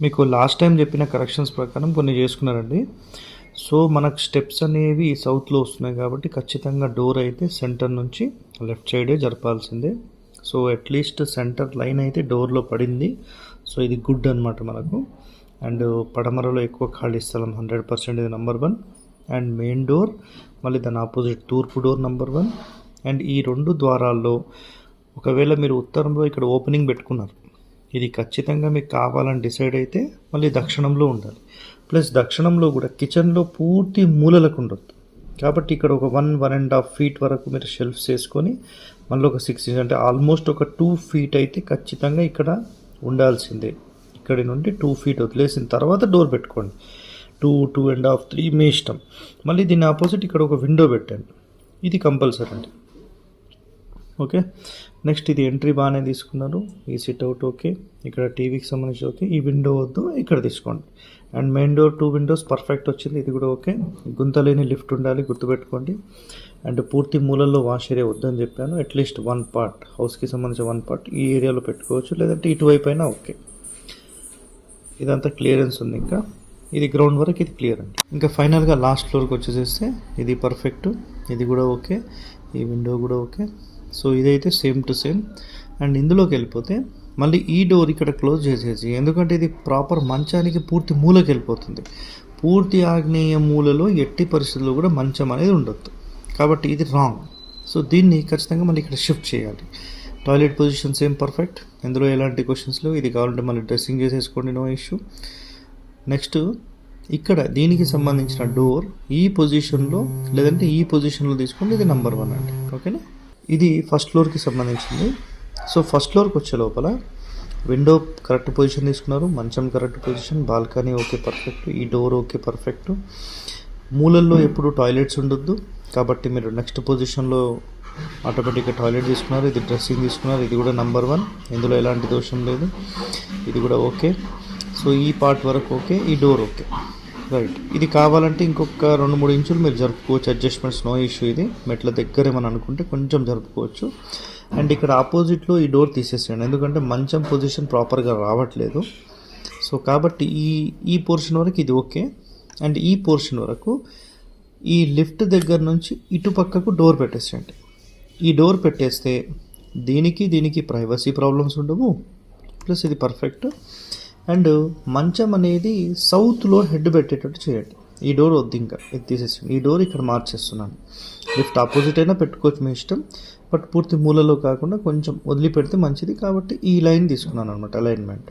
మీకు last time చెప్పిన corrections ప్రకారం కొన్ని చేసుకున్నారండి. సో మనకు స్టెప్స్ అనేవి సౌత్లో వస్తున్నాయి కాబట్టి ఖచ్చితంగా డోర్ అయితే సెంటర్ నుంచి లెఫ్ట్ సైడే జరపాల్సిందే. సో అట్లీస్ట్ సెంటర్ లైన్ అయితే డోర్లో పడింది. సో ఇది గుడ్ అనమాట మనకు. అండ్ పడమరలో ఎక్కువ ఖాళీ స్థలం హండ్రెడ్ పర్సెంట్ ఇది number one and main door మళ్ళీ దాని ఆపోజిట్ తూర్పు డోర్ నెంబర్ వన్ అండ్ ఈ రెండు ద్వారాల్లో ఒకవేళ మీరు ఉత్తరంలో ఇక్కడ ఓపెనింగ్ పెట్టుకున్నారు. ఇది ఖచ్చితంగా మీకు కావాలని డిసైడ్ అయితే మళ్ళీ దక్షిణంలో ఉండాలి. ప్లస్ దక్షిణంలో కూడా కిచెన్లో పూర్తి మూలలకు ఉండొద్దు. కాబట్టి ఇక్కడ ఒక one one and half feet వరకు మీరు షెల్ఫ్స్ వేసుకొని మళ్ళీ ఒక సిక్స్ ఇంచ్ అంటే ఆల్మోస్ట్ ఒక టూ ఫీట్ అయితే ఖచ్చితంగా ఇక్కడ ఉండాల్సిందే. ఇక్కడి నుండి టూ ఫీట్ వదిలేసిన తర్వాత డోర్ పెట్టుకోండి. Two two and half three మీ ఇష్టం. మళ్ళీ దీని ఆపోజిట్ ఇక్కడ ఒక విండో పెట్టండి. ఇది కంపల్సరీ అండి. ఓకే? నెక్స్ట్ ఇది ఎంట్రీ బాగానే తీసుకున్నారు. ఈ సిట్ అవుట్ ఓకే. ఇక్కడ టీవీకి సంబంధించి ఓకే. ఈ విండో వద్దు ఇక్కడ తీసుకోండి. And main door two windows perfect వచ్చింది. ఇది కూడా ఓకే. గుంతలేని లిఫ్ట్ ఉండాలి గుర్తుపెట్టుకోండి. అండ్ పూర్తి మూలల్లో వాష్ ఏరియా వద్దని చెప్పాను. అట్లీస్ట్ వన్ పార్ట్ హౌస్కి సంబంధించిన వన్ పార్ట్ ఈ ఏరియాలో పెట్టుకోవచ్చు. లేదంటే ఇటువైపు అయినా ఓకే. ఇదంతా క్లియరెన్స్ ఉంది ఇంకా. ఇది గ్రౌండ్ వరకు ఇది క్లియర్ అండి. ఇంకా ఫైనల్గా లాస్ట్ ఫ్లోర్కి వచ్చేసేస్తే ఇది పర్ఫెక్ట్ ఇది కూడా ఓకే. ఈ విండో కూడా ఓకే. సో ఇదైతే సేమ్ టు సేమ్. అండ్ ఇందులోకి వెళ్ళిపోతే మళ్ళీ ఈ డోర్ ఇక్కడ క్లోజ్ చేసేసి ఎందుకంటే ఇది ప్రాపర్ మంచానికి పూర్తి మూలకి వెళ్ళిపోతుంది. పూర్తి ఆగ్నేయ మూలలో ఎట్టి పరిస్థితుల్లో కూడా మంచం అనేది ఉండొద్దు. కాబట్టి ఇది రాంగ్ సో దీన్ని ఖచ్చితంగా మళ్ళీ ఇక్కడ షిఫ్ట్ చేయాలి. టాయిలెట్ పొజిషన్ సేమ్ పర్ఫెక్ట్ ఇందులో ఎలాంటి క్వశ్చన్స్ లేవు. ఇది కావాలంటే మళ్ళీ డ్రెస్సింగ్ చేసేసుకోండి నో ఇష్యూ నెక్స్ట్ ఇక్కడ దీనికి సంబంధించిన డోర్ ఈ పొజిషన్లో లేదంటే ఈ పొజిషన్లో తీసుకోండి. ఇది నెంబర్ వన్ అండి. ఓకేనా ఇది ఫస్ట్ ఫ్లోర్కి సంబంధించింది. సో ఫస్ట్ ఫ్లోర్కి వచ్చే లోపల విండో కరెక్ట్ పొజిషన్ తీసుకున్నారు. మంచం correct position. Balcony okay perfect. ఈ డోర్ ఓకే పర్ఫెక్ట్. మూలల్లో ఎప్పుడు టాయిలెట్స్ ఉండొద్దు. కాబట్టి మీరు నెక్స్ట్ పొజిషన్లో ఆటోమేటిక్గా టాయిలెట్ తీసుకున్నారు. ఇది డ్రెస్సింగ్ తీసుకున్నారు. ఇది కూడా నంబర్ వన్. ఇందులో ఎలాంటి దోషం లేదు. ఇది కూడా ఓకే. సో ఈ పార్ట్ వరకు ఓకే. ఈ డోర్ ఓకే. రైట్ ఇది కావాలంటే ఇంకొక రెండు మూడు ఇంచులు మీరు జరుపుకోవచ్చు. అడ్జస్ట్మెంట్స్ నో ఇష్యూ ఇది. మెట్ల దగ్గర ఏమని అనుకుంటే కొంచెం జరుపుకోవచ్చు. అండ్ ఇక్కడ ఆపోజిట్లో ఈ డోర్ తీసేసేయండి. ఎందుకంటే మంచం పొజిషన్ ప్రాపర్గా రావట్లేదు. సో కాబట్టి ఈ ఈ పోర్షన్ వరకు ఇది ఓకే అండ్ ఈ పోర్షన్ వరకు ఈ లిఫ్ట్ దగ్గర నుంచి ఇటు పక్కకు డోర్ పెట్టేసేయండి. ఈ డోర్ పెట్టేస్తే దీనికి దీనికి ప్రైవసీ ప్రాబ్లమ్స్ ఉండవు. ప్లస్ ఇది పర్ఫెక్ట్ అండ్ మంచం అనేది సౌత్లో హెడ్ పెట్టేటట్టు చేయండి. ఈ డోర్ వద్దు ఇంకా. ఇది తీసేసి ఈ డోర్ ఇక్కడ మార్చేస్తున్నాను లిఫ్ట్ ఆపోజిట్ అయినా పెట్టుకోవచ్చు మీ ఇష్టం. బట్ పూర్తి మూలలో కాకుండా కొంచెం వదిలిపెడితే మంచిది కాబట్టి ఈ లైన్ తీసుకున్నాను అనమాట అలైన్మెంట్